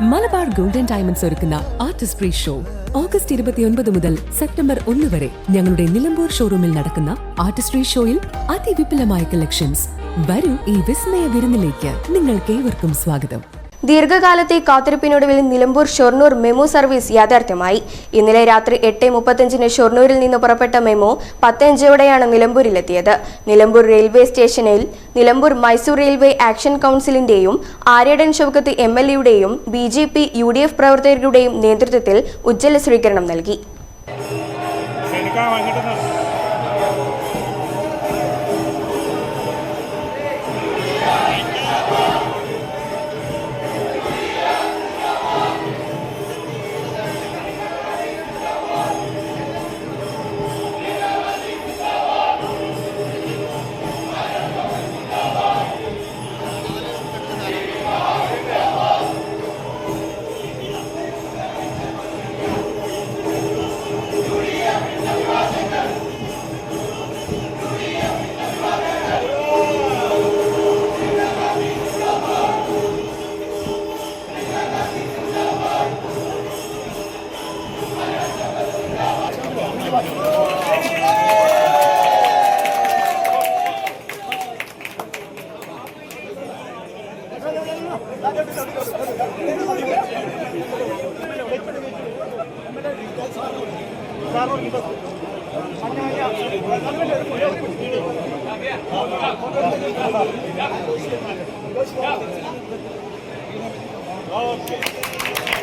Malabar golden diamonds ഒരുക്കുന്ന artist free show. August ഇരുപത്തിയൊൻപത് മുതൽ സെപ്റ്റംബർ ഒന്ന് വരെ ഞങ്ങളുടെ നിലമ്പൂർ ഷോറൂമിൽ നടക്കുന്ന ആർട്ടിസ്ട്രി ഷോയിൽ അതിവിപുലമായ കളക്ഷൻസ്. വരൂ ഈ വിസ്മയ വിരുന്നിലേക്ക്. നിങ്ങൾക്കേവർക്കും സ്വാഗതം. ദീർഘകാലത്തെ കാത്തിരിപ്പിനൊടുവിൽ നിലമ്പൂർ ഷൊർണൂർ മെമു സർവീസ് യാഥാർത്ഥ്യമായി. ഇന്നലെ രാത്രി എട്ട് മുപ്പത്തഞ്ചിന് ഷൊർണൂരിൽ നിന്ന് പുറപ്പെട്ട മെമു പത്തഞ്ചോടെയാണ് നിലമ്പൂരിലെത്തിയത്. നിലമ്പൂർ റെയിൽവേ സ്റ്റേഷനിൽ നിലമ്പൂർ മൈസൂർ റെയിൽവേ ആക്ഷൻ കൗൺസിലിന്റെയും ആര്യടൻ ഷൗക്കത്ത് എം എൽ എയുടെയും B J P U D F പ്രവർത്തകരുടെയും നേതൃത്വത്തിൽ ഉജ്ജ്വല സ്വീകരണം നൽകി.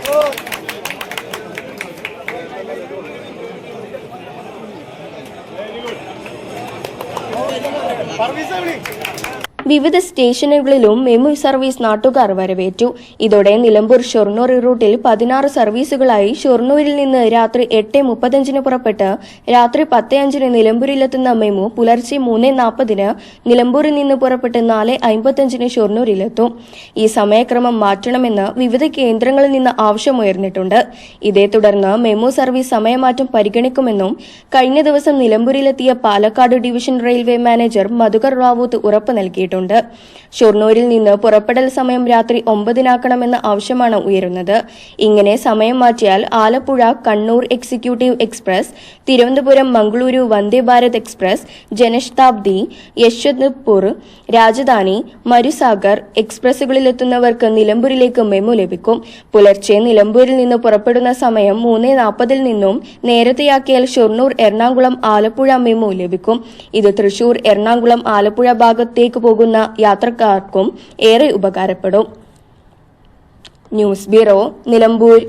Okay. അങ്ങോട്ട് നിന്ന്. വിവിധ സ്റ്റേഷനുകളിലും മെമു സർവീസ് നാട്ടുകാർ വരവേറ്റു. ഇതോടെ നിലമ്പൂർ ഷൊർണൂർ റൂട്ടിൽ പതിനാറ് സർവീസുകളായി ഷൊർണൂരിൽ നിന്ന് രാത്രി എട്ട് മുപ്പത്തഞ്ചിന് പുറപ്പെട്ട് രാത്രി പത്ത് അഞ്ചിന് നിലമ്പൂരിലെത്തുന്ന മെമു പുലർച്ചെ മൂന്ന് നാൽപ്പതിന് നിലമ്പൂരിൽ നിന്ന് പുറപ്പെട്ട് നാല് അമ്പത്തഞ്ചിന് ഷൊർണൂരിലെത്തും. ഈ സമയക്രമം മാറ്റണമെന്ന് വിവിധ കേന്ദ്രങ്ങളിൽ നിന്ന് ആവശ്യമുയർന്നിട്ടുണ്ട്. ഇതേ തുടർന്ന് മെമു സർവീസ് സമയമാറ്റം പരിഗണിക്കുമെന്നും കഴിഞ്ഞ ദിവസം നിലമ്പൂരിലെത്തിയ Palakkad division railway manager Madhukar Raut ഉറപ്പ് നൽകിയിട്ടുണ്ട്. ഷൊർണൂരിൽ നിന്ന് പുറപ്പെടൽ സമയം രാത്രി ഒമ്പതിനാക്കണമെന്ന ആവശ്യമാണ് ഉയരുന്നത്. ഇങ്ങനെ സമയം മാറ്റിയാൽ Alappuzha Kannur executive express Thiruvananthapuram Mangaluru Vande Bharat express Janshatabdi Yesvantpur Rajdhani Marusagar എക്സ്പ്രസുകളിലെത്തുന്നവർക്ക് നിലമ്പൂരിലേക്ക് മെമു ലഭിക്കും. പുലർച്ചെ നിലമ്പൂരിൽ നിന്ന് പുറപ്പെടുന്ന സമയം മൂന്ന് നാൽപ്പതിൽ നിന്നും നേരത്തെയാക്കിയാൽ ഷൊർണൂർ എറണാകുളം ആലപ്പുഴ മെമു ലഭിക്കും. ഇത് തൃശൂർ എറണാകുളം ആലപ്പുഴ ഭാഗത്തേക്ക് പോകുന്ന യാത്രക്കാർക്കും ഏറെ ഉപകാരപ്പെടും. News bureau Nilambur.